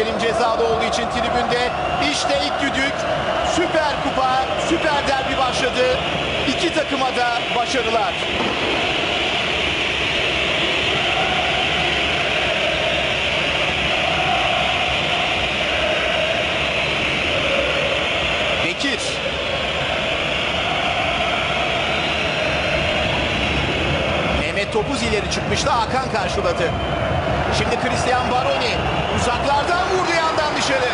Abdülkerim cezalı olduğu için tribünde. İşte ilk düdük. Süper Kupa, Süper Derbi başladı. İki takıma da başarılar. Bekir. Mehmet Topuz ileri çıkmıştı. Hakan karşıladı. Şimdi Christian Baroni uzaklardan vurdu yandan dışarı.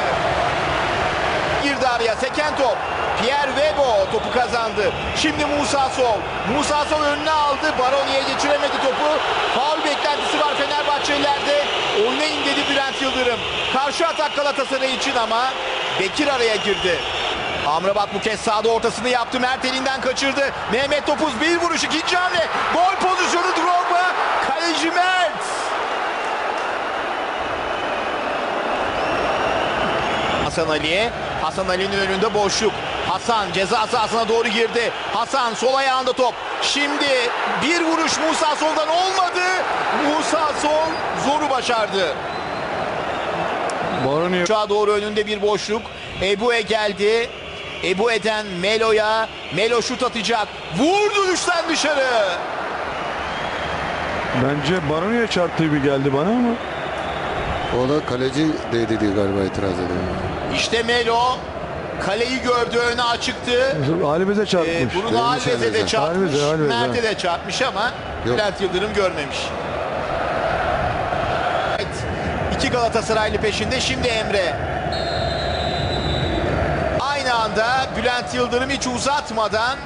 Girdi araya seken top. Pierre Webo topu kazandı. Şimdi Musa Sol. Musa Sol önüne aldı. Baroni'ye geçiremedi topu. Faul beklentisi var Fenerbahçelilerde. Oynayın dedi Bülent Yıldırım. Karşı atak Galatasaray için ama Bekir araya girdi. Amrabat bu kez sağda ortasını yaptı. Mert elinden kaçırdı. Mehmet Topuz bir vuruş ikinci hamle. Gol pozisyonu Drogba. Kaleci Mert. Hasan Ali'ye. Hasan Ali'nin önünde boşluk. Hasan ceza sahasına doğru girdi. Hasan sol ayağında top. Şimdi bir vuruş Musa Sol'dan olmadı. Musa Sol zoru başardı. Aşağı doğru önünde bir boşluk. Ebu'e geldi. Ebu'eden Melo'ya. Melo şut atacak. Vurdu düşten dışarı. bence Baroni'ye çarptığı gibi geldi bana ama O da kaleci değdi diye galiba itiraz ediyor. İşte Melo. Kaleyi gördü öne açıktı. Alibez'e Ee, çarpmış. Bruno Değil mi Alves'e de çarpmış. Mert'e de çarpmış ama Yok. Bülent Yıldırım görmemiş. Evet. İki Galatasaraylı peşinde. Şimdi Emre. Aynı anda Bülent Yıldırım hiç uzatmadan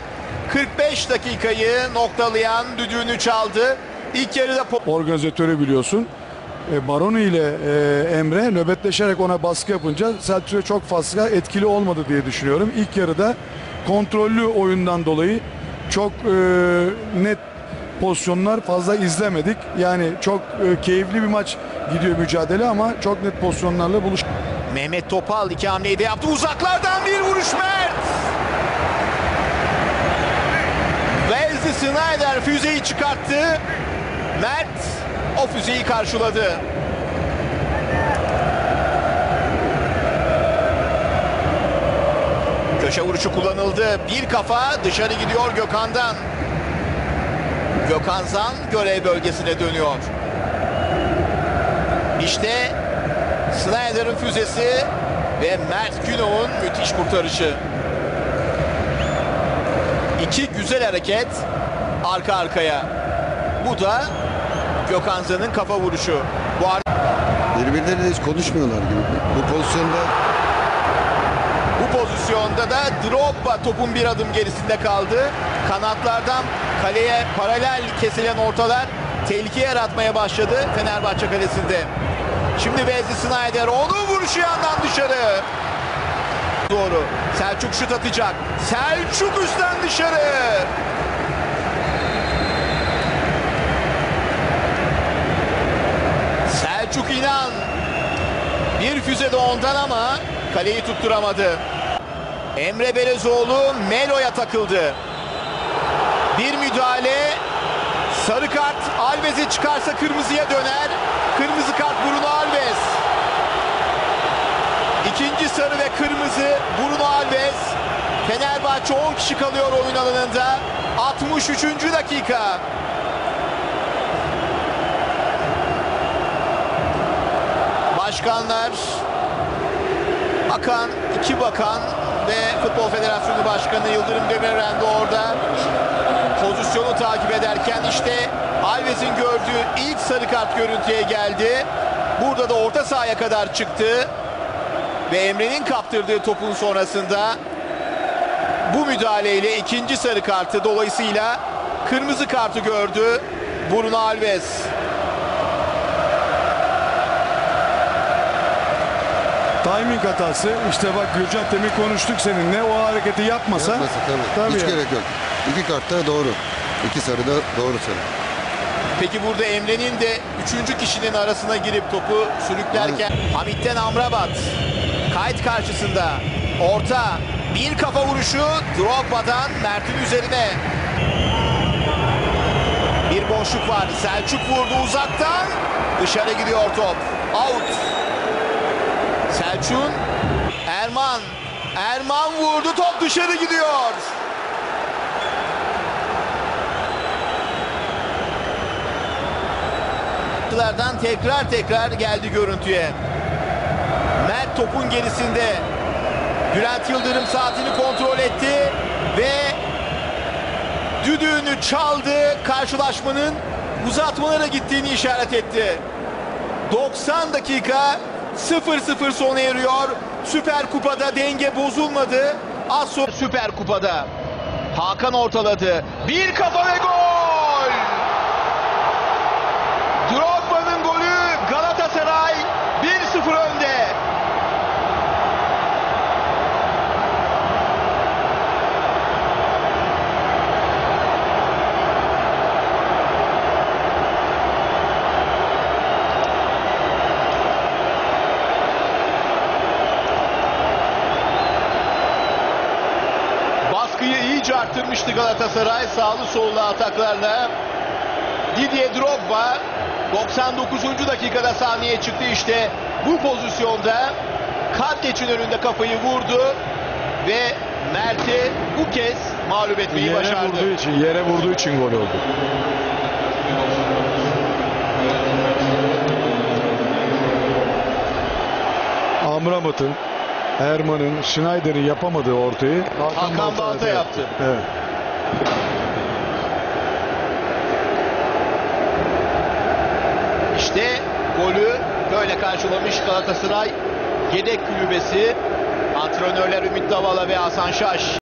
45 dakikayı noktalayan düdüğünü çaldı. İlk yarıda organizatörü biliyorsun. E, Baroni ile e, Emre nöbetleşerek ona baskı yapınca Selçuk'a çok fazla etkili olmadı diye düşünüyorum. İlk yarıda kontrollü oyundan dolayı çok e, net pozisyonlar fazla izlemedik. Yani çok e, keyifli bir maç gidiyor mücadele ama çok net pozisyonlarla buluş. Mehmet Topal iki hamleyi de yaptı. Uzaklardan bir vuruş Mert. Wesley Snyder füzeyi çıkarttı. Mert o füzeyi karşıladı. Köşe vuruşu kullanıldı. Bir kafa dışarı gidiyor Gökhan'dan. Gökhan Zan görev bölgesine dönüyor. İşte Snyder'ın füzesi ve Mert Günok'un müthiş kurtarışı. İki güzel hareket arka arkaya. Bu da Gökhan Zan'ın kafa vuruşu. Bu ar- Birbirleriyle hiç konuşmuyorlar gibi. Bu pozisyonda Bu pozisyonda da Drogba topun bir adım gerisinde kaldı. Kanatlardan kaleye paralel kesilen ortalar tehlike yaratmaya başladı Fenerbahçe kalesinde. Şimdi Wesley Snyder onun vuruşu yandan dışarı. Doğru. Selçuk şut atacak. Selçuk üstten dışarı. Selçuk İnan. Bir füze de ondan ama kaleyi tutturamadı. Emre Belezoğlu Melo'ya takıldı. Bir müdahale. Sarı kart Alves'e çıkarsa kırmızıya döner. Kırmızı kart Bruno Alves. İkinci sarı ve kırmızı Bruno Alves. Fenerbahçe 10 kişi kalıyor oyun alanında. 63. dakika. Başkanlar Bakan, iki bakan ve Futbol Federasyonu Başkanı Yıldırım Demirören de orada pozisyonu takip ederken işte Alves'in gördüğü ilk sarı kart görüntüye geldi. Burada da orta sahaya kadar çıktı ve Emre'nin kaptırdığı topun sonrasında bu müdahaleyle ikinci sarı kartı dolayısıyla kırmızı kartı gördü Bruno Alves. Timing hatası. İşte bak Gürcan demin konuştuk seninle. O hareketi yapmasa, yapması tabii. tabii Hiç ya. gerek yok. İki kartta doğru. İki sarı da doğru sarı. Peki burada Emre'nin de üçüncü kişinin arasına girip topu sürüklerken Hamit'ten Amrabat kayıt karşısında orta bir kafa vuruşu Drogba'dan Mert'in üzerine bir boşluk var Selçuk vurdu uzaktan dışarı gidiyor top out Selçuk'un Erman Erman vurdu top dışarı gidiyor. Lardan tekrar tekrar geldi görüntüye. Mert topun gerisinde. Bülent Yıldırım saatini kontrol etti ve düdüğünü çaldı. Karşılaşmanın uzatmalara gittiğini işaret etti. 90 dakika 0-0 sona eriyor. Süper Kupa'da denge bozulmadı. Az sonra Süper Kupa'da Hakan ortaladı. Bir kafa ve gol! Drogba'nın golü Galatasaray 1-0 önde. İyice arttırmıştı Galatasaray sağlı sollu ataklarla. Didier Drogba 99. dakikada sahneye çıktı işte bu pozisyonda Karteç'in önünde kafayı vurdu ve Mert'i bu kez mağlup etmeyi Yere başardı. vurduğu için, yere vurduğu için gol oldu. Amrabat'ın, Erman'ın, Schneider'in yapamadığı ortayı Hakan Balta yaptı. Evet. İşte golü böyle karşılamış Galatasaray yedek kulübesi. Antrenörler Ümit Davala ve Hasan Şaş.